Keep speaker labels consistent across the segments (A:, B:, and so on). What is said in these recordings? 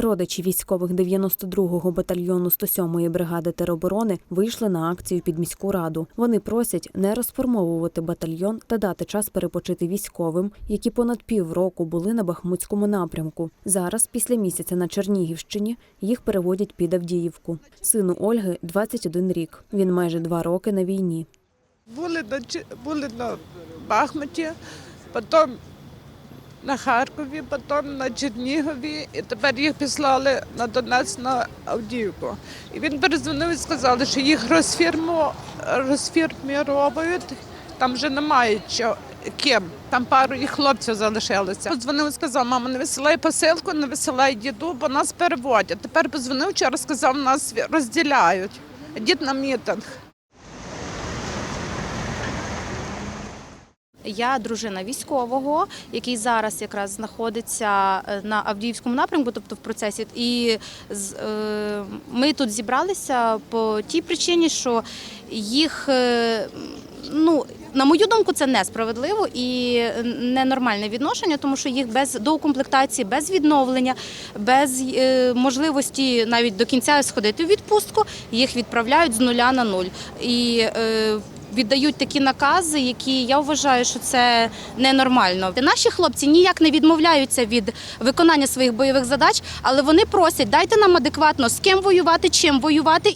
A: Родичі військових 92-го батальйону 107-ї бригади тероборони вийшли на акцію під міську раду. Вони просять не розформовувати батальйон та дати час перепочити військовим, які понад півроку були на Бахмутському напрямку. Зараз, після місяця на Чернігівщині, їх переводять під Авдіївку. Сину Ольги 21 рік. Він майже два роки на війні.
B: Були на, були на Бахмуті, потім на Харкові, потім на Чернігові, і тепер їх післали на Донець на Авдіївку. І він перезвонив і сказали, що їх розфірмо, розфірміровують, там вже немає чо, ким. Там пару їх хлопців залишилося. Подзвонив і сказав, мама, не висилай посилку, не висилай діду, бо нас переводять. Тепер позвонив вчора, сказав, нас розділяють. Дід на мітинг.
C: Я дружина військового, який зараз якраз знаходиться е, на Авдіївському напрямку, тобто в процесі. І е, ми тут зібралися по тій причині, що їх, е, ну, на мою думку, це несправедливо і ненормальне відношення, тому що їх без доукомплектації, без відновлення, без можливості навіть до кінця сходити в відпустку, їх відправляють з нуля на нуль. І віддають такі накази, які я вважаю, що це ненормально. Наші хлопці ніяк не відмовляються від виконання своїх бойових задач, але вони просять дайте нам адекватно з ким воювати, чим воювати.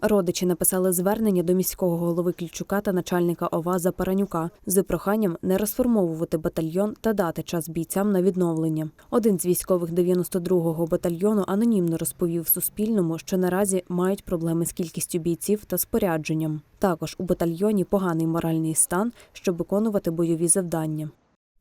A: Родичі написали звернення до міського голови Клічука та начальника ОВА Запаранюка з проханням не розформовувати батальйон та дати час бійцям на відновлення. Один з військових 92-го батальйону анонімно розповів Суспільному, що наразі мають проблеми з кількістю бійців та спорядженням. Також у батальйоні поганий моральний стан, щоб виконувати бойові завдання.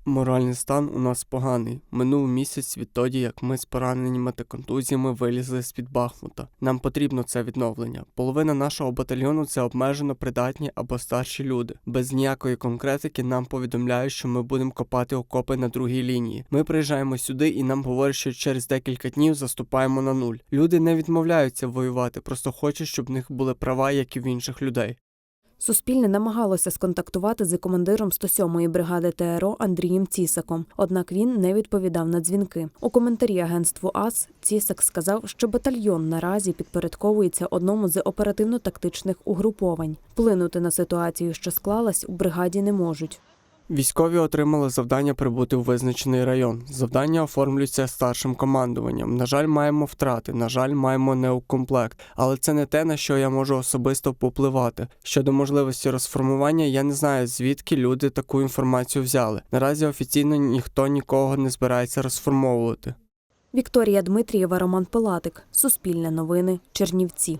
D: Моральний стан у нас поганий. Минув місяць відтоді, як ми з пораненнями та контузіями вилізли з-під Бахмута. Нам потрібно це відновлення. Половина нашого батальйону це обмежено придатні або старші люди. Без ніякої конкретики нам повідомляють, що ми будемо копати окопи на другій лінії. Ми приїжджаємо сюди і нам говорять, що через декілька днів заступаємо на нуль. Люди не відмовляються воювати, просто хочуть, щоб в них були права, як і в інших людей.
A: Суспільне намагалося сконтактувати з командиром 107-ї бригади ТРО Андрієм Цісаком, однак він не відповідав на дзвінки. У коментарі агентству АС Цісак сказав, що батальйон наразі підпорядковується одному з оперативно-тактичних угруповань. Вплинути на ситуацію, що склалась, у бригаді не можуть.
D: Військові отримали завдання прибути в визначений район. Завдання оформлюється старшим командуванням. На жаль, маємо втрати, на жаль, маємо неукомплект. Але це не те, на що я можу особисто попливати. Щодо можливості розформування, я не знаю, звідки люди таку інформацію взяли. Наразі офіційно ніхто нікого не збирається розформовувати.
A: Вікторія Дмитрієва, Роман Пилатик. Суспільне новини. Чернівці.